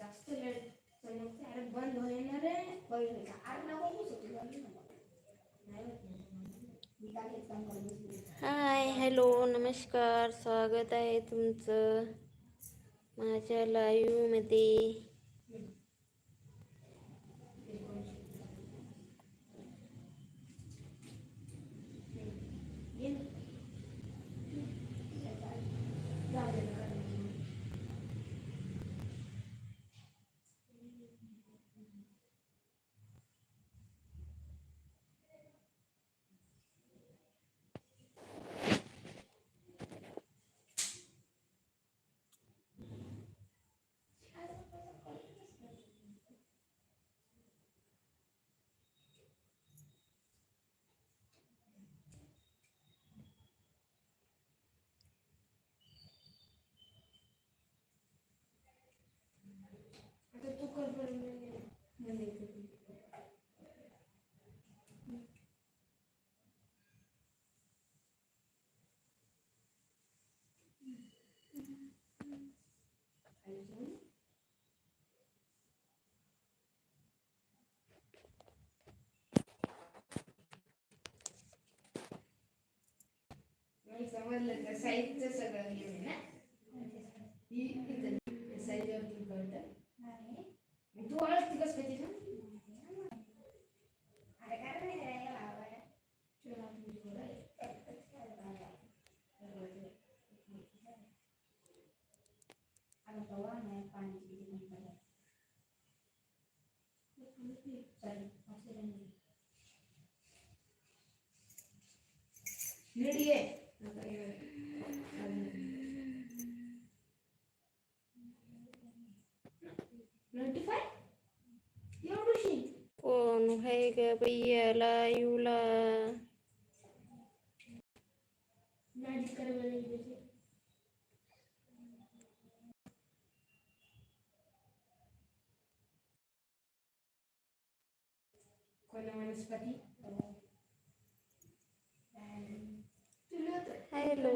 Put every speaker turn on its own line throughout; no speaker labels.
जास्त लेट चमकते अरे बंद होणार रे पहिले का अरे ना बसू तू
हाय हॅलो नमस्कार. स्वागत आहे तुमचं माझ्या लाईव्हमध्ये
ये ना. जाऊ दे ना. आता तू कर बरं मी- मला इथे दे. खाली जाऊन. नाही समजलं तर साईजचं सगळं घेऊन ना ही इथं साईजवर क्लिक करतं तू ओळखते कसं काय तिथं अरे काय नाही रे, याला आवड. चल आपण थोडं आता तवा नाही पाण्याची किती पण पडलं. चल, ऑक्सिजन घे. नीट ये. नका ये. नोटिफाय एवढीशी
कोण आहे ग भैया लाईव्हला
मॅजिक करायला लागली. कोणा वनस्पती तुला तर-
हॅलो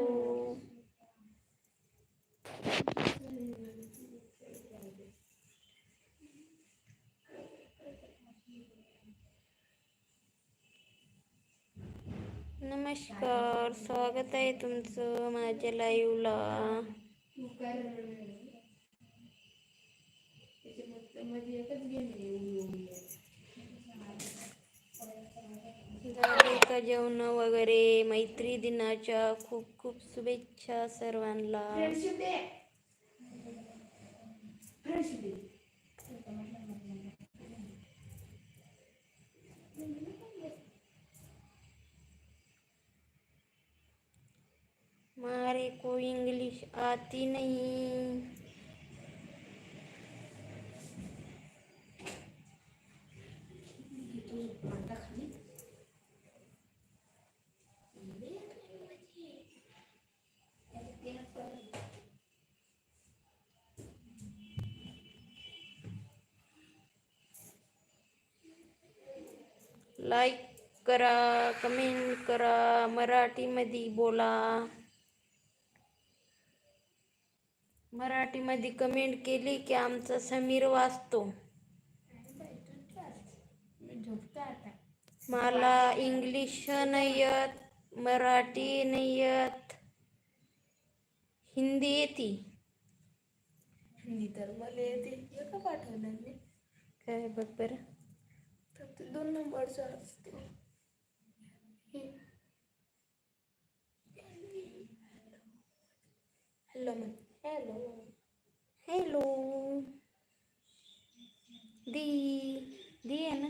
नमस्कार स्वागत आहे तुमचं माझ्या लाईव्हला
तू
झाले का जेवण वगैरे मैत्री दिनाच्या खूप खूप शुभेच्छा सर्वांना
फ्रेंडशिप डे फ्रेंडशिप डे
मारे को इंग्लिश आती नहीं। लाईक करा कमेंट करा मराठीमध्ये बोला. मराठीमध्ये कमेंट केली की आमचा समीर वाचतो. मला इंग्लिश नाही येत मराठी नाही येत हिंदी येते.
हिंदी तर मला येते. एका पाठवलं मी
काय बघ बरं.
तर ते दोन नंबरचं असते. हॅलो म्हण. हॅलो
हॅलो दी दी है ना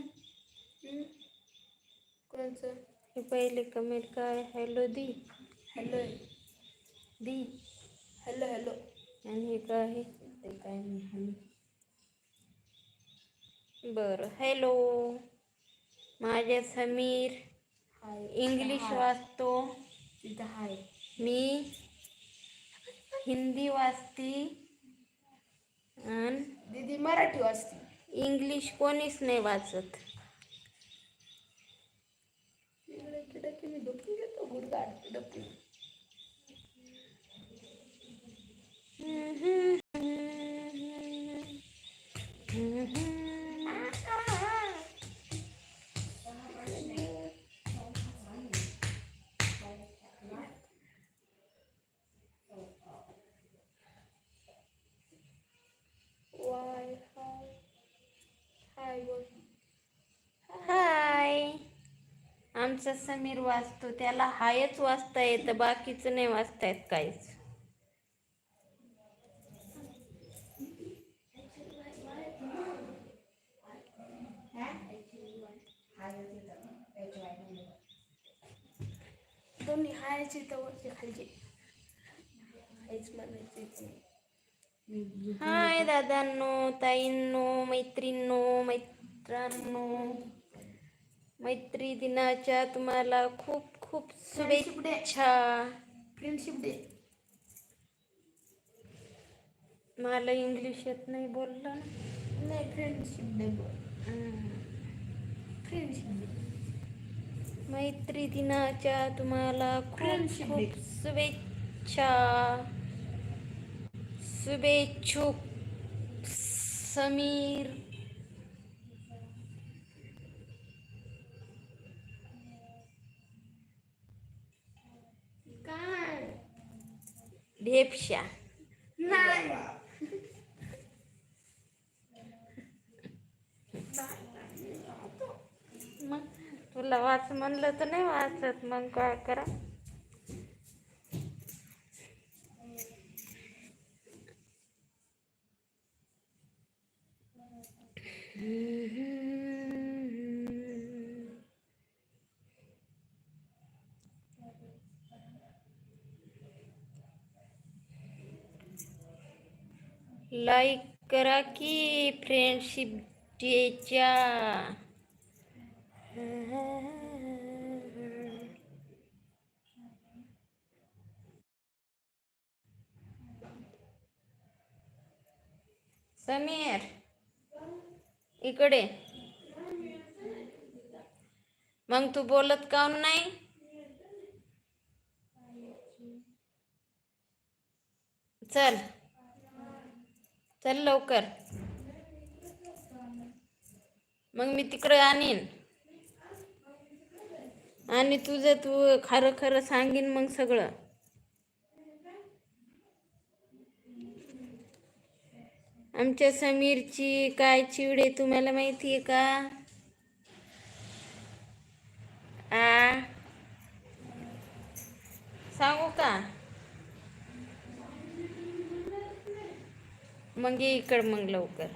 कोणचं
हे पहिले कमेंट काय हॅलो दी।
हॅलो
दी।
हेलो हेलो
आणि हे? आहे
ते काय नाही हॅलो
बरं हॅलो माझे समीर
हाय
इंग्लिश वाचतो.
तिथं हाय
मी हिंदी वाचती आणि
दीदी मराठी वाचते
इंग्लिश कोणीच नाही वाचत
इकडे इकडे की मी डुबकी घेतो गुडगाड डुबकी
आमचा समीर वाचतो त्याला हायच वाचता येतं बाकीचं नाही वाचता येत काहीच.
दोन्ही हायचे तर वरचे खालचे. म्हणायचे
हाय दादांनो ताईंनो मैत्रींनो मैत्रांनो. मैत्री दिनाच्या तुम्हाला खूप खूप शुभेच्छा.
फ्रेंडशिप डे
मला इंग्लिश येत नाही बोललं. ना
नाही फ्रेंडशिप डे बोल. फ्रेंडशिप डे
मैत्री दिनाच्या तुम्हाला खूप. शुभेच्छा. शुभेच्छुक समीर
नाही
मग तुला वाच म्हणलं तर नाही वाचत मग काय करा? लाईक करा की फ्रेंडशिप डेच्या. समीर इकडे. मग तू बोलत काऊन नाही? चल. चल लवकर. मग मी तिकडे आणीन. आणि तुझं तू खरं खरं सांगीन मग सगळं. आमच्या समीरची काय चिवडे तुम्हाला माहिती आहे का? आ? सांगू का? मग ये इकड मग लवकर.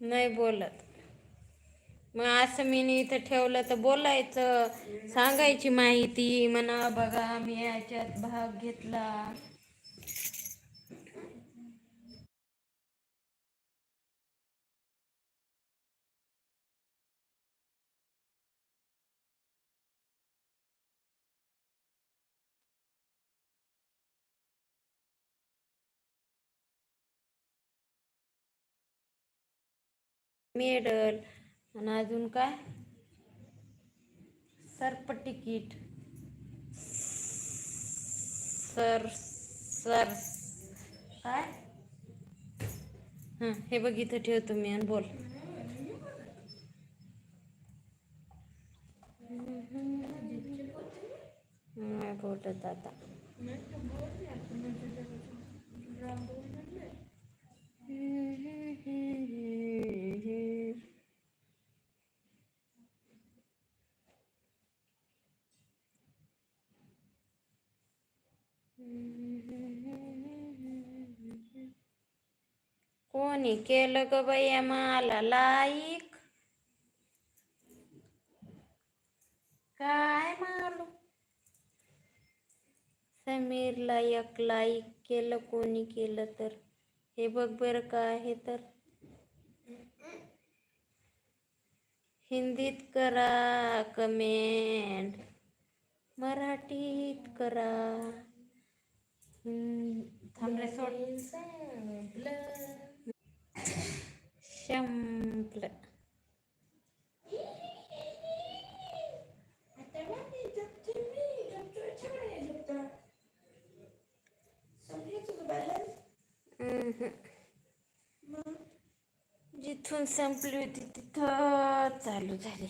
नाही बोलत. मग असं मी इथं ठेवलं तर बोलायचं. सांगायची माहिती म्हणा बघा मी याच्यात भाग घेतला. मेडल अजून काय? सर्प तिकीट सर सर हाँ इथं ठेवतो मी बोल. नाही बोलत आता? कोणी केलं ग बाई मला लाईक? काय मालूम? समीरला एक लाईक केलं कोणी केलं तर? हे बघ बरं काय आहे तर. हिंदीत करा कमेंट मराठीत करा. हम्म, थांब रे सोड. संपलं हम्म. जिथून संपली होती तिथं चालू झाली.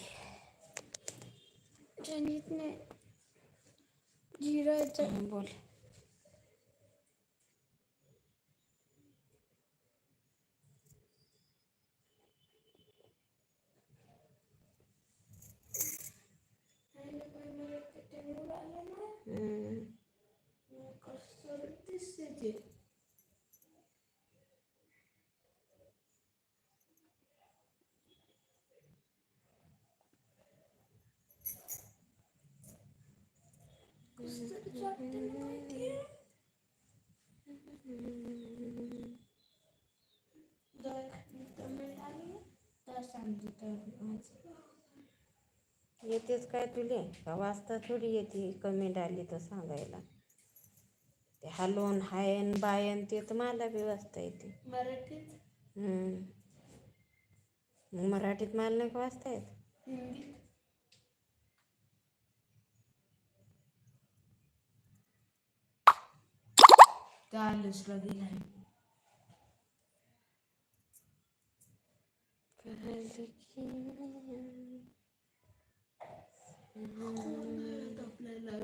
जनितने जिरायचं.
बोल हम्म.
कसं दिसते ते कसं तरीच वाटते ना माहिती कमेंट आली ना तर सांगते तर माझं
येतेच काय तुले? का वाचता थोडी येते? कमेंट आली तर सांगायला. ते हलोन हायन बायन ते तर मला बी वाचता येते.
मराठीत?
मराठीत मला नाही का वाचता येत?
हिंदीत कालच गेलाय आपल्याला